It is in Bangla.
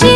যে